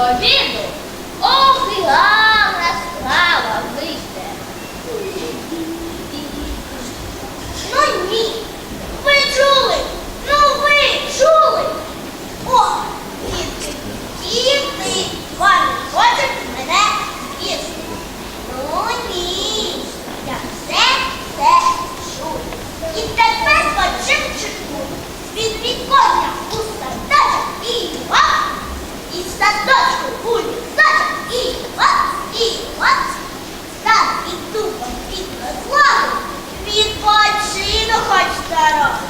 ouvido? Відпочину хоч дорогу.